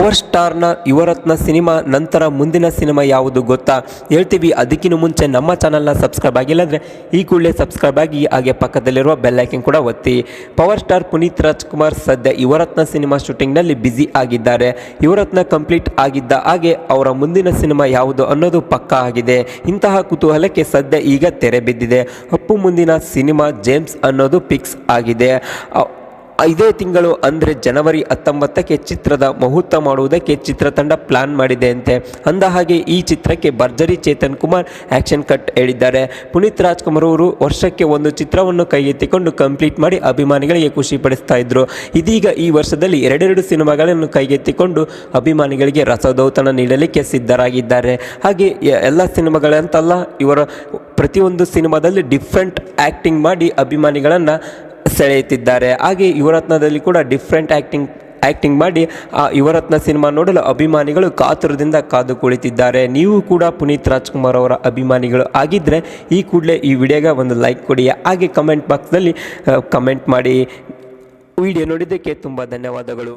Power ಸ್ಟಾರ್ನ Yuvarathna cinema, ನಂತರ ಮುಂದಿನ cinema ಯಾವುದು ಗೊತ್ತಾ? ಹೇಳ್ತೀವಿ ಅದಕ್ಕಿಂತ ಮುಂಚೆ ನಮ್ಮ ಚಾನಲ್ನ ಸಬ್ಸ್ಕ್ರೈಬ್ ಆಗಿಲ್ಲ ಅಂದರೆ ಈ ಕೂಡಲೇ ಸಬ್ಸ್ಕ್ರೈಬ್ ಆಗಿ ಹಾಗೆ ಪಕ್ಕದಲ್ಲಿರುವ ಬೆಲ್ ಐಕನ್ ಕೂಡ ಒತ್ತಿ. ಪವರ್ ಸ್ಟಾರ್ ಪುನೀತ್ ರಾಜ್ಕುಮಾರ್ ಸದ್ಯ ಯುವರತ್ನ ಸಿನಿಮಾ ಶೂಟಿಂಗ್ನಲ್ಲಿ ಬ್ಯುಸಿ ಆಗಿದ್ದಾರೆ. ಯುವರತ್ನ ಕಂಪ್ಲೀಟ್ ಆಗಿದ್ದ ಹಾಗೆ ಅವರ ಮುಂದಿನ ಸಿನಿಮಾ ಯಾವುದು ಅನ್ನೋದು ಪಕ್ಕಾ ಆಗಿದೆ. ಇಂತಹ ಕುತೂಹಲಕ್ಕೆ ಸದ್ಯ ಈಗ ತೆರೆ ಬಿದ್ದಿದೆ. ಅಪ್ಪು ಮುಂದಿನ ಸಿನಿಮಾ ಜೇಮ್ಸ್ ಅನ್ನೋದು ಫಿಕ್ಸ್ ಆಗಿದೆ. ಇದೇ ತಿಂಗಳು ಅಂದರೆ ಜನವರಿ ಹತ್ತೊಂಬತ್ತಕ್ಕೆ ಚಿತ್ರದ ಮುಹೂರ್ತ ಮಾಡುವುದಕ್ಕೆ ಚಿತ್ರತಂಡ ಪ್ಲಾನ್ ಮಾಡಿದೆ ಅಂತೆ ಅಂದ ಹಾಗೆ ಈ ಚಿತ್ರಕ್ಕೆ ಭರ್ಜರಿ ಚೇತನ್ ಕುಮಾರ್ ಆ್ಯಕ್ಷನ್ ಕಟ್ ಹೇಳಿದ್ದಾರೆ. ಪುನೀತ್ ರಾಜ್ಕುಮಾರ್ ಅವರು ವರ್ಷಕ್ಕೆ ಒಂದು ಚಿತ್ರವನ್ನು ಕೈಗೆತ್ತಿಕೊಂಡು ಕಂಪ್ಲೀಟ್ ಮಾಡಿ ಅಭಿಮಾನಿಗಳಿಗೆ ಖುಷಿ ಪಡಿಸ್ತಾ ಇದ್ರು. ಇದೀಗ ಈ ವರ್ಷದಲ್ಲಿ ಎರಡೆರಡು ಸಿನಿಮಾಗಳನ್ನು ಕೈಗೆತ್ತಿಕೊಂಡು ಅಭಿಮಾನಿಗಳಿಗೆ ರಸದೌತಣ ನೀಡಲಿಕ್ಕೆ ಸಿದ್ಧರಾಗಿದ್ದಾರೆ. ಹಾಗೆ ಎಲ್ಲ ಸಿನಿಮಾಗಳಂತಲ್ಲ, ಇವರ ಪ್ರತಿಯೊಂದು ಸಿನಿಮಾದಲ್ಲಿ ಡಿಫ್ರೆಂಟ್ ಆ್ಯಕ್ಟಿಂಗ್ ಮಾಡಿ ಅಭಿಮಾನಿಗಳನ್ನು ಸೆಳೆಯುತ್ತಿದ್ದಾರೆ. ಹಾಗೆ ಯುವರತ್ನದಲ್ಲಿ ಕೂಡ ಡಿಫ್ರೆಂಟ್ ಆ್ಯಕ್ಟಿಂಗ್ ಆ್ಯಕ್ಟಿಂಗ್ ಮಾಡಿ, ಆ ಯುವರತ್ನ ಸಿನಿಮಾ ನೋಡಲು ಅಭಿಮಾನಿಗಳು ಕಾತುರದಿಂದ ಕಾದು ಕುಳಿತಿದ್ದಾರೆ. ನೀವು ಕೂಡ ಪುನೀತ್ ರಾಜ್ಕುಮಾರ್ ಅವರ ಅಭಿಮಾನಿಗಳು ಆಗಿದ್ದರೆ ಈ ಕೂಡಲೇ ಈ ವಿಡಿಯೋಗೆ ಒಂದು ಲೈಕ್ ಕೊಡಿ. ಹಾಗೆ ಕಮೆಂಟ್ ಬಾಕ್ಸ್ನಲ್ಲಿ ಕಮೆಂಟ್ ಮಾಡಿ. ವಿಡಿಯೋ ನೋಡಿದ್ದಕ್ಕೆ ತುಂಬ ಧನ್ಯವಾದಗಳು.